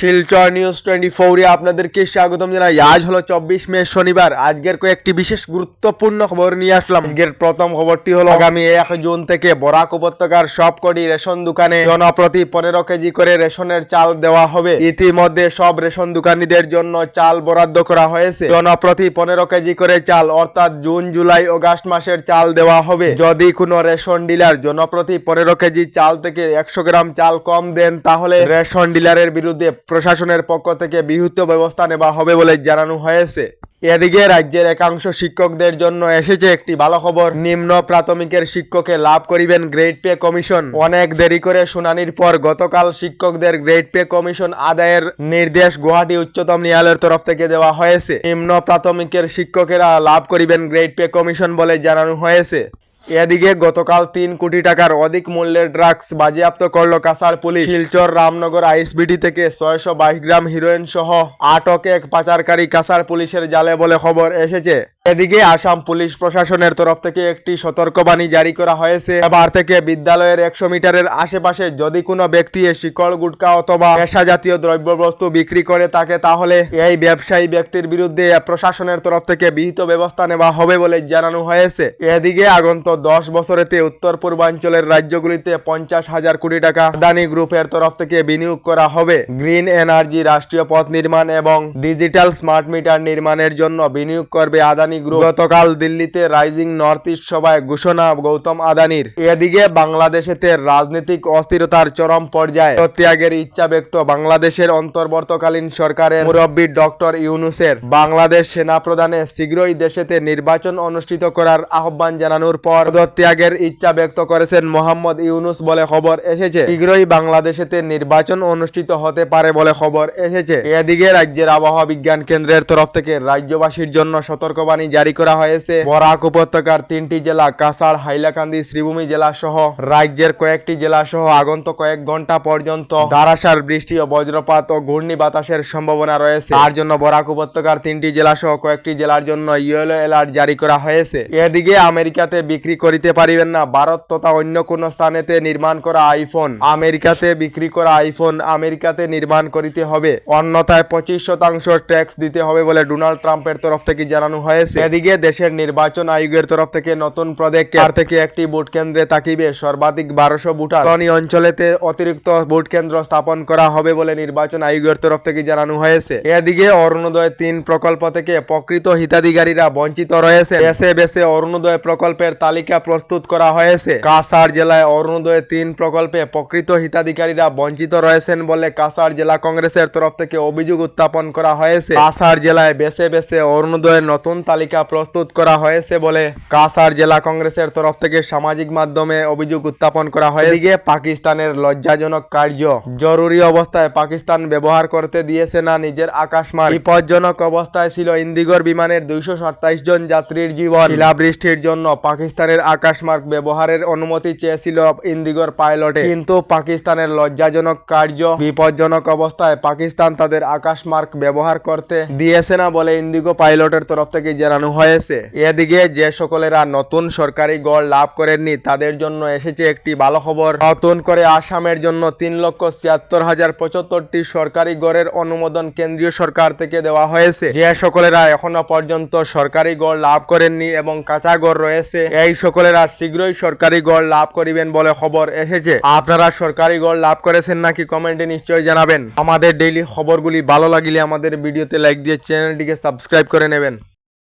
Silchar news twenty ফোরে আপনাদেরকে স্বাগতম জানাই। আজ হলো চব্বিশ মে, শনিবার। আজকের কয়েকটি বিশেষ গুরুত্বপূর্ণ খবর নিয়ে আসলাম। আজকের প্রথম খবরটি হলো আগামী এক জুন থেকে বরাক উপত্যকার সবকটি রেশন দোকানে জনপ্রতি পনেরো কেজি করে রেশনের চাল দেওয়া হবে। ইতিমধ্যে সব রেশন দোকানীদের জন্য চাল বরাদ্দ করা হয়েছে। জনপ্রতি পনেরো কেজি করে চাল, অর্থাৎ জুন, জুলাই আগস্ট মাসের চাল দেওয়া হবে। যদি কোনো রেশন ডিলার জনপ্রতি পনেরো কেজি চাল থেকে একশো গ্রাম চাল কম দেন, তাহলে রেশন ডিলারের বিরুদ্ধে প্রশাসনের পক্ষ থেকে বিহিত ব্যবস্থা নেওয়া হবে বলে জানানো হয়েছে। এদিকে রাজ্যের একাংশ শিক্ষকদের জন্য এসেছে একটি ভালো খবর। নিম্ন প্রাথমিকের শিক্ষকে লাভ করিবেন গ্রেড পে কমিশন। অনেক দেরি করে শুনানির পর গতকাল শিক্ষকদের গ্রেড পে কমিশন আদায়ের নির্দেশ গুয়াহাটি উচ্চতম ন্যায়ালয়ের তরফ থেকে দেওয়া হয়েছে। নিম্ন প্রাথমিকের শিক্ষকেরা লাভ করিবেন গ্রেড পে কমিশন বলে জানানো হয়েছে। এদিকে গতকাল তিন কোটি টাকার অধিক মূল্যের ড্রাগস বাজেয়াপ্ত করল কাসার পুলিশ। শিলচর রামনগর আইসবিটি থেকে ছয়শো বাইশ গ্রাম হিরোইন সহ আটক এক পাচারকারী কাসার পুলিশের জালে বলে খবর এসেছে। এদিকে আসাম পুলিশ প্রশাসনের তরফ থেকে একটি সতর্কবাণী জারি করা হয়েছে। এবার থেকে বিদ্যালয়ের একশো মিটারের আশেপাশে যদি কোনো ব্যক্তি শিকড়, গুটকা অথবা নেশা জাতীয় দ্রব্যবস্তু বিক্রি করে থাকে, তাহলে এই ব্যবসায়ী ব্যক্তির বিরুদ্ধে প্রশাসনের তরফ থেকে বিহিত ব্যবস্থা নেওয়া হবে বলে জানানো হয়েছে। এদিকে আগন্ত দশ বছরেতে উত্তর পূর্বাঞ্চলের রাজ্যগুলিতে পঞ্চাশ হাজার কোটি টাকা আদানি গ্রুপের তরফ থেকে বিনিয়োগ করা হবে। গ্রিন এনার্জি রাষ্ট্রীয় পথ নির্মাণ এবং ডিজিটাল স্মার্ট মিটার নির্মাণের জন্য বিনিয়োগ করবে আদানি গ্রুপ। গতকাল দিল্লিতে রাইজিং নর্থ ইস্ট সভায় ঘোষণা গৌতম আদানির। এদিকে বাংলাদেশেতে রাজনৈতিক অস্থিরতার চরম পর্যায়ে ত্যাগের ইচ্ছা ব্যক্ত বাংলাদেশের অন্তর্বর্তকালীন সরকারের মুরব্বী ডক্টর ইউনুসের। বাংলাদেশ সেনা প্রধানে শীঘ্রই দেশেতে নির্বাচন অনুষ্ঠিত করার আহ্বান জানানোর পর পদত্যাগের ইচ্ছা ব্যক্ত করেছেন মোহাম্মদ ইউনুস বলে খবর এসেছে। শীঘ্রই বাংলাদেশেতে নির্বাচন অনুষ্ঠিত হতে পারে বলে খবর এসেছে। এদিকে রাজ্যের আবহাওয়া বিজ্ঞান কেন্দ্রের তরফ থেকে রাজ্যবাসীর জন্য সতর্কবাণী জারি করা হয়েছে। বরাক উপত্যকার তিনটি জেলা কাসার হাইলাকান্দি, শ্রীভূমি জেলা সহ রাজ্যের কয়েকটি জেলা সহ আগন্ত কয়েক ঘণ্টা পর্যন্ত ধারাসার বৃষ্টি ও বজ্রপাত ও ঘূর্ণি বাতাসের সম্ভাবনা রয়েছে। তার জন্য বরাক উপত্যকার তিনটি জেলা সহ কয়েকটি জেলার জন্য ইয়েলো অ্যালার্ট জারি করা হয়েছে। এদিকে আমেরিকাতে বিক্রি করিতে পারিবেন না, ভারত তথা অন্য কোন স্থানেতে নির্মাণ করা আইফোন। আমেরিকাতে বিক্রি করা আইফোন আমেরিকাতে নির্মাণ করিতে হবে। অন্যথায় পঁচিশ শতাংশ ট্যাক্স দিতে হবে বলে ডোনাল্ড ট্রাম্পের তরফ থেকে জানানো হয়েছে। এদিকে দেশের নির্বাচন আয়োগের তরফ থেকে নতুন পদক্ষেপ আর থেকে একটি ভোট কেন্দ্রে তাকিবে সর্বাধিক বারোশো ভোটার। টনি অঞ্চলেতে অতিরিক্ত ভোট কেন্দ্র স্থাপন করা হবে বলে নির্বাচন আয়োগের তরফ থেকে জানানো হয়েছে। এদিকে অরুণোদয় তিন প্রকল্প থেকে প্রকৃত হিতাধিকারীরা বঞ্চিত রয়েছে। বেছে বেছে অরুণোদয় প্রকল্পের তালিকা প্রস্তুত করা হয়েছে। কাসার জেলায় অরুণোদয় তিন প্রকল্পে প্রকৃত হিতাধিকারীরা বঞ্চিত রয়েছেন বলে কাসার জেলা কংগ্রেসের তরফ থেকে অভিযোগ উত্থাপন করা হয়েছে। কাসার জেলায় বেছে বেছে অরুণোদয়ের নতুন তালিকা প্রস্তুত করা হয়েছে বলে কাসার জেলা কংগ্রেসের তরফ থেকে সামাজিক মাধ্যমে অভিযোগ উত্থাপন করা হয়েছে। পাকিস্তানের লজ্জাজনক কার্য। জরুরি অবস্থায় পাকিস্তান ব্যবহার করতে দিয়েছে না নিজের আকাশমার্গ। বিপজ্জনক অবস্থায় ছিল ইন্দিগর বিমানের দুইশো সাতাইশ জন যাত্রীর জীবন। শিলাবৃষ্টির জন্য পাকিস্তানের আকাশমার্গ ব্যবহারের অনুমতি চেয়েছিল ইন্দিগর পাইলটে। কিন্তু পাকিস্তানের লজ্জাজনক কার্য বিপজ্জনক অবস্থায় পাকিস্তান তাদের আকাশমার্গ ব্যবহার করতে দিয়েছে না বলে ইন্দিগো পাইলটের তরফ থেকে জানানো হয়েছে এদিকে যে সকলেরা নতুন সরকারি গড় লাভ করেননি, তাদের জন্য এসেছে একটি ভালো খবর। নতুন করে আসামের জন্য তিন লক্ষ ছিয়াত্তর হাজার পঁচাত্তরটি সরকারি গড়ের অনুমোদন কেন্দ্রীয় সরকার থেকে দেওয়া হয়েছে। যে সকলেরা এখনও পর্যন্ত সরকারি গড় লাভ করেননি এবং কাঁচা গড় রয়েছে, এই সকলেরা শীঘ্রই সরকারি গড় লাভ করিবেন বলে খবর এসেছে। আপনারা সরকারি গড় লাভ করেছেন নাকি কমেন্টে নিশ্চয়ই জানাবেন। আমাদের ডেইলি খবরগুলি ভালো লাগিলে আমাদের ভিডিওতে লাইক দিয়ে চ্যানেলটিকে সাবস্ক্রাইব করে নেবেন।